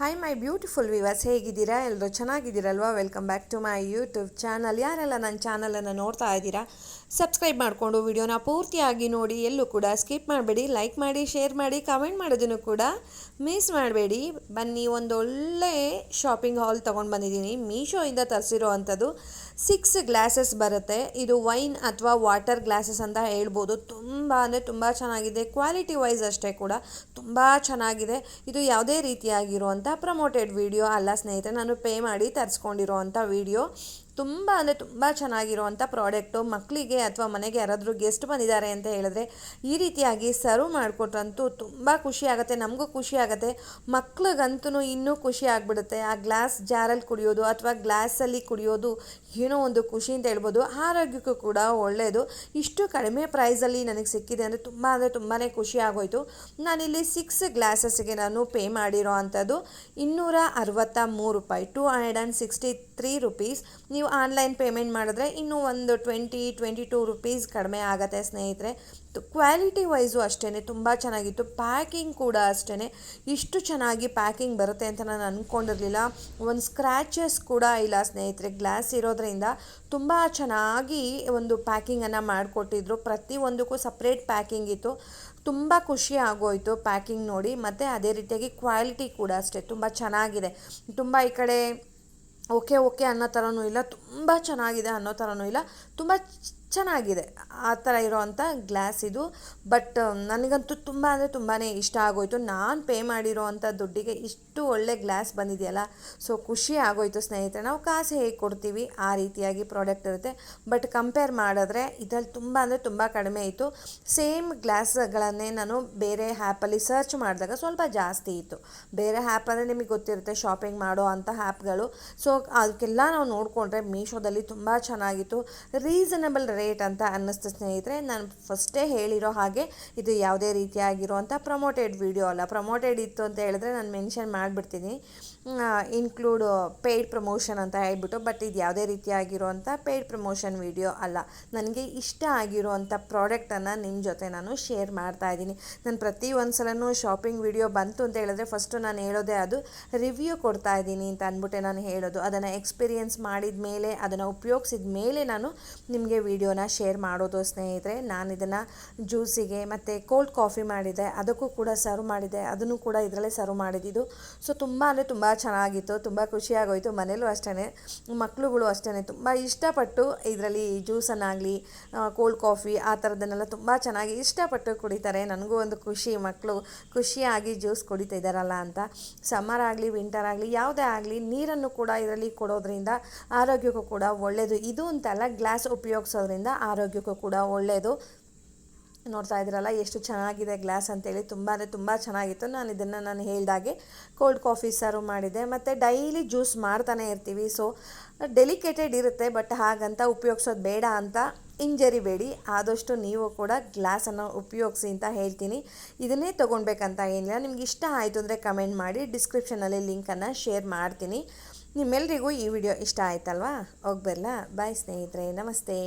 Hi my beautiful viewers ಹೇಗಿದ್ದೀರಾ? ಎಲ್ಲರೂ ಚೆನ್ನಾಗಿದ್ದೀರಲ್ವಾ? Welcome back to my YouTube channel ಯಾರೆಲ್ಲ ನನ್ನ ಚಾನಲನ್ನು ನೋಡ್ತಾ ಇದ್ದೀರಾ ಸಬ್ಸ್ಕ್ರೈಬ್ ಮಾಡಿಕೊಂಡು ವಿಡಿಯೋನ ಪೂರ್ತಿಯಾಗಿ ನೋಡಿ. ಎಲ್ಲೂ ಕೂಡ ಸ್ಕಿಪ್ ಮಾಡಬೇಡಿ ಲೈಕ್ ಮಾಡಿ ಶೇರ್ ಮಾಡಿ ಕಮೆಂಟ್ ಮಾಡೋದನ್ನು ಕೂಡ ಮಿಸ್ ಮಾಡಬೇಡಿ. ಬನ್ನಿ ಒಂದು ಒಳ್ಳೆ ಶಾಪಿಂಗ್ ಹಾಲ್ ತೊಗೊಂಡು ಬಂದಿದ್ದೀನಿ. ಮೀಶೋಯಿಂದ ತರಿಸಿರೋ ಅಂಥದ್ದು ಸಿಕ್ಸ್ ಗ್ಲಾಸಸ್ ಬರುತ್ತೆ. ಇದು ವೈನ್ ಅಥವಾ ವಾಟರ್ ಗ್ಲಾಸಸ್ ಅಂತ ಹೇಳ್ಬೋದು. ತುಂಬ ಅಂದರೆ ತುಂಬ ಚೆನ್ನಾಗಿದೆ. ಕ್ವಾಲಿಟಿ ವೈಸ್ ಅಷ್ಟೇ ಕೂಡ ತುಂಬ ಚೆನ್ನಾಗಿದೆ. ಇದು ಯಾವುದೇ ರೀತಿಯಾಗಿರುವಂಥ ಪ್ರಮೋಟೆಡ್ ವಿಡಿಯೋ ಅಲ್ಲ ಸ್ನೇಹಿತರೆ. ನಾನು ಪೇ ಮಾಡಿ ತರಿಸ್ಕೊಂಡಿರುವಂಥ ವಿಡಿಯೋ ತುಂಬ ಅಂದರೆ ತುಂಬ ಚೆನ್ನಾಗಿರುವಂಥ ಪ್ರಾಡಕ್ಟು ಮಕ್ಕಳಿಗೆ ಅಥವಾ ಮನೆಗೆ ಯಾರಾದರೂ ಗೆಸ್ಟ್ ಬಂದಿದ್ದಾರೆ ಅಂತ ಹೇಳಿದ್ರೆ ಈ ರೀತಿಯಾಗಿ ಸರ್ವ್ ಮಾಡಿಕೊಟ್ರಂತೂ ತುಂಬ ಖುಷಿ ಆಗುತ್ತೆ, ನಮಗೂ ಖುಷಿ ಆಗುತ್ತೆ. ಮಕ್ಳಿಗಂತೂ ಇನ್ನೂ ಖುಷಿ ಆಗಿಬಿಡುತ್ತೆ. ಆ ಗ್ಲಾಸ್ ಜಾರಲ್ಲಿ ಕುಡಿಯೋದು ಅಥವಾ ಗ್ಲಾಸಲ್ಲಿ ಕುಡಿಯೋದು ಏನೋ ಒಂದು ಖುಷಿ ಅಂತ ಹೇಳ್ಬೋದು. ಆರೋಗ್ಯಕ್ಕೂ ಕೂಡ ಒಳ್ಳೆಯದು ಇಷ್ಟು ಕಡಿಮೆ ಪ್ರೈಸಲ್ಲಿ ನನಗೆ ಸಿಕ್ಕಿದೆ ಅಂದರೆ ತುಂಬ ಅಂದರೆ ತುಂಬಾ ಖುಷಿ ಆಗೋಯಿತು. ನಾನಿಲ್ಲಿ ಸಿಕ್ಸ್ ಗ್ಲಾಸಸ್ಗೆ ನಾನು ಪೇ ಮಾಡಿರೋ ಅಂಥದ್ದು ಇನ್ನೂರ ಅರವತ್ತ ಮೂರು ರೂಪಾಯಿ, two hundred and sixty three rupees. ನೀವು ಆನ್ಲೈನ್ ಪೇಮೆಂಟ್ ಮಾಡಿದ್ರೆ ಇನ್ನೂ ಒಂದು ಟ್ವೆಂಟಿ ಟ್ವೆಂಟಿ ಟೂ ರುಪೀಸ್ ಕಡಿಮೆ ಆಗುತ್ತೆ ಸ್ನೇಹಿತರೆ. ಕ್ವಾಲಿಟಿ ವೈಸು ಅಷ್ಟೇ ತುಂಬ ಚೆನ್ನಾಗಿತ್ತು. ಪ್ಯಾಕಿಂಗ್ ಕೂಡ ಅಷ್ಟೇ ಇಷ್ಟು ಚೆನ್ನಾಗಿ ಪ್ಯಾಕಿಂಗ್ ಬರುತ್ತೆ ಅಂತ ನಾನು ಅಂದ್ಕೊಂಡಿರಲಿಲ್ಲ ಒಂದು ಸ್ಕ್ರ್ಯಾಚಸ್ ಕೂಡ ಇಲ್ಲ ಸ್ನೇಹಿತರೆ. ಗ್ಲಾಸ್ ಇರೋದ್ರಿಂದ ತುಂಬ ಚೆನ್ನಾಗಿ ಒಂದು ಪ್ಯಾಕಿಂಗನ್ನು ಮಾಡಿಕೊಟ್ಟಿದ್ರು. ಪ್ರತಿಯೊಂದಕ್ಕೂ ಸಪ್ರೇಟ್ ಪ್ಯಾಕಿಂಗ್ ಇತ್ತು. ತುಂಬ ಖುಷಿ ಆಗೋಯಿತು ಪ್ಯಾಕಿಂಗ್ ನೋಡಿ. ಮತ್ತು ಅದೇ ರೀತಿಯಾಗಿ ಕ್ವಾಲಿಟಿ ಕೂಡ ಅಷ್ಟೇ. ತುಂಬ ಚೆನ್ನಾಗಿದೆ. ತುಂಬ ಈ ಕಡೆ ಓಕೆ ಓಕೆ ಅನ್ನೋ ಥರನೂ ಇಲ್ಲ. ತುಂಬ ಚೆನ್ನಾಗಿದೆ ಅನ್ನೋ ಥರನೂ ಇಲ್ಲ. ತುಂಬ ಚೆನ್ನಾಗಿದೆ. ಆ ಥರ ಇರೋವಂಥ ಗ್ಲಾಸ್ ಇದು. ಬಟ್ ನನಗಂತೂ ತುಂಬ ಅಂದರೆ ತುಂಬಾ ಇಷ್ಟ ಆಗೋಯಿತು. ನಾನು ಪೇ ಮಾಡಿರೋ ಅಂಥ ದುಡ್ಡಿಗೆ ಇಷ್ಟು ಒಳ್ಳೆ ಗ್ಲಾಸ್ ಬಂದಿದೆಯಲ್ಲ. ಸೊ, ಖುಷಿ ಆಗೋಯಿತು ಸ್ನೇಹಿತರೆ. ನಾವು ಕಾಸು ಹೇಗೆ ಕೊಡ್ತೀವಿ? ಆ ರೀತಿಯಾಗಿ ಪ್ರಾಡಕ್ಟ್ ಇರುತ್ತೆ. ಬಟ್, ಕಂಪೇರ್ ಮಾಡಿದ್ರೆ ಇದರಲ್ಲಿ ತುಂಬ ಅಂದರೆ ತುಂಬ ಕಡಿಮೆ ಇತ್ತು. ಸೇಮ್ ಗ್ಲಾಸ್ಗಳನ್ನೇ ನಾನು ಬೇರೆ ಆ್ಯಪಲ್ಲಿ ಸರ್ಚ್ ಮಾಡಿದಾಗ ಸ್ವಲ್ಪ ಜಾಸ್ತಿ ಇತ್ತು. ಬೇರೆ ಆ್ಯಪ್ ಅಂದರೆ ನಿಮಗೆ ಗೊತ್ತಿರುತ್ತೆ, ಶಾಪಿಂಗ್ ಮಾಡೋ ಅಂಥ ಆ್ಯಪ್ಗಳು. ಸೊ, ಅದಕ್ಕೆಲ್ಲ ನಾವು ನೋಡಿಕೊಂಡ್ರೆ ಮೀಶೋದಲ್ಲಿ ತುಂಬ ಚೆನ್ನಾಗಿತ್ತು. ರೀಸನಬಲ್ ರೇಟ್ ಅಂತ ಅನ್ನಿಸ್ತು ಸ್ನೇಹಿತರೆ, ನಾನು ಫಸ್ಟೇ ಹೇಳಿರೋ ಹಾಗೆ ಇದು ಯಾವುದೇ ರೀತಿಯಾಗಿರುವಂಥ ಪ್ರಮೋಟೆಡ್ ವಿಡಿಯೋ ಅಲ್ಲ. ಪ್ರಮೋಟೆಡ್ ಇತ್ತು ಅಂತ ಹೇಳಿದ್ರೆ ನಾನು ಮೆನ್ಷನ್ ಮಾಡಿಬಿಡ್ತೀನಿ. ಇನ್ಕ್ಲೂಡ್ ಪೇಯ್ಡ್ ಪ್ರಮೋಷನ್ ಅಂತ ಹೇಳ್ಬಿಟ್ಟು ಬಟ್ ಇದು ಯಾವುದೇ ರೀತಿಯಾಗಿರುವಂಥ ಪೇಯ್ಡ್ ಪ್ರಮೋಷನ್ ವಿಡಿಯೋ ಅಲ್ಲ. ನನಗೆ ಇಷ್ಟ ಆಗಿರುವಂಥ ಪ್ರಾಡಕ್ಟನ್ನು ನಿಮ್ಮ ಜೊತೆ ನಾನು ಶೇರ್ ಮಾಡ್ತಾ ಇದ್ದೀನಿ. ನಾನು ಪ್ರತಿ ಸಲನೂ ಶಾಪಿಂಗ್ ವಿಡಿಯೋ ಬಂತು ಅಂತ ಹೇಳಿದ್ರೆ ಫಸ್ಟು ನಾನು ಹೇಳೋದೇ ಅದು ರಿವ್ಯೂ ಕೊಡ್ತಾ ಇದ್ದೀನಿ ಅಂತ ಅಂದ್ಬಿಟ್ಟೆ ನಾನು ಹೇಳೋದು. ಅದನ್ನು ಎಕ್ಸ್ಪೀರಿಯೆನ್ಸ್ ಮಾಡಿದ ಮೇಲೆ ಅದನ್ನು ಉಪಯೋಗಿಸಿದ ಮೇಲೆ ನಾನು ನಿಮಗೆ ವಿಡಿಯೋನ ಶೇರ್ ಮಾಡೋದು ಸ್ನೇಹಿತರೆ, ನಾನು ಇದನ್ನು ಜ್ಯೂಸಿಗೆ ಮತ್ತು ಕೋಲ್ಡ್ ಕಾಫಿ ಮಾಡಿದೆ, ಅದಕ್ಕೂ ಕೂಡ ಸರ್ವ್ ಮಾಡಿದೆ, ಅದನ್ನು ಕೂಡ ಇದರಲ್ಲೇ ಸರ್ವ್ ಮಾಡಿದ್ದು. ಸೊ, ತುಂಬ ಅಂದರೆ ತುಂಬ ಚೆನ್ನಾಗಿತ್ತು, ತುಂಬ ಖುಷಿಯಾಗೋಯಿತು ಮನೇಲೂ ಅಷ್ಟೇ ಮಕ್ಕಳುಗಳು ಅಷ್ಟೇ ತುಂಬ ಇಷ್ಟಪಟ್ಟು ಇದರಲ್ಲಿ ಜ್ಯೂಸನ್ನಾಗಲಿ ಕೋಲ್ಡ್ ಕಾಫಿ ಆ ಥರದನ್ನೆಲ್ಲ ತುಂಬ ಚೆನ್ನಾಗಿ ಇಷ್ಟಪಟ್ಟು ಕುಡಿತಾರೆ. ನನಗೂ ಒಂದು ಖುಷಿ ಮಕ್ಕಳು ಖುಷಿಯಾಗಿ ಜ್ಯೂಸ್ ಕುಡಿತಾ ಇದ್ದಾರಲ್ಲ ಅಂತ. ಸಮ್ಮರ್ ಆಗಲಿ, ವಿಂಟರ್ ಆಗಲಿ, ಯಾವುದೇ ಆಗಲಿ, ನೀರನ್ನು ಕೂಡ ಇದರಲ್ಲಿ ಕೊಡೋದ್ರಿಂದ ಆರೋಗ್ಯಕ್ಕೂ ಕೂಡ ಒಳ್ಳೆಯದು ಇದು ಅಂತಲ್ಲ ಗ್ಲಾಸ್ ಉಪಯೋಗಿಸೋದ್ರಿಂದ ಆರೋಗ್ಯಕ್ಕೂ ಕೂಡ ಒಳ್ಳೆಯದು ನೋಡ್ತಾ ಇದ್ದೀರಲ್ಲ, ಎಷ್ಟು ಚೆನ್ನಾಗಿದೆ ಗ್ಲಾಸ್ ಅಂತೇಳಿ. ತುಂಬ ಅಂದರೆ ತುಂಬ ಚೆನ್ನಾಗಿತ್ತು. ನಾನು ಇದನ್ನು ನಾನು ಹೇಳಿದಾಗೆ ಕೋಲ್ಡ್ ಕಾಫಿ ಸರ್ವ್ ಮಾಡಿದೆ ಮತ್ತು ಡೈಲಿ ಜ್ಯೂಸ್ ಮಾಡ್ತಾನೆ ಇರ್ತೀವಿ. ಸೊ ಡೆಲಿಕೇಟೆಡ್ ಇರುತ್ತೆ, ಬಟ್ ಹಾಗಂತ ಉಪಯೋಗಿಸೋದು ಬೇಡ ಅಂತ ಹಿಂಜರಿಬೇಡಿ. ಆದಷ್ಟು ನೀವು ಕೂಡ ಗ್ಲಾಸನ್ನು ಉಪಯೋಗಿಸಿ ಅಂತ ಹೇಳ್ತೀನಿ. ಇದನ್ನೇ ತೊಗೊಳ್ಬೇಕಂತ ಏನಿಲ್ಲ. ನಿಮ್ಗೆ ಇಷ್ಟ ಆಯಿತು ಅಂದರೆ ಕಮೆಂಟ್ ಮಾಡಿ ಡಿಸ್ಕ್ರಿಪ್ಷನಲ್ಲಿ ಲಿಂಕನ್ನು ಶೇರ್ ಮಾಡ್ತೀನಿ. ನಿಮ್ಮೆಲ್ಲರಿಗೂ ಈ ವಿಡಿಯೋ ಇಷ್ಟ ಆಯ್ತಲ್ವಾ? ಹೋಗ್ಬರ್ಲಾ ಬಾಯ್ ಸ್ನೇಹಿತರೆ, ನಮಸ್ತೆ.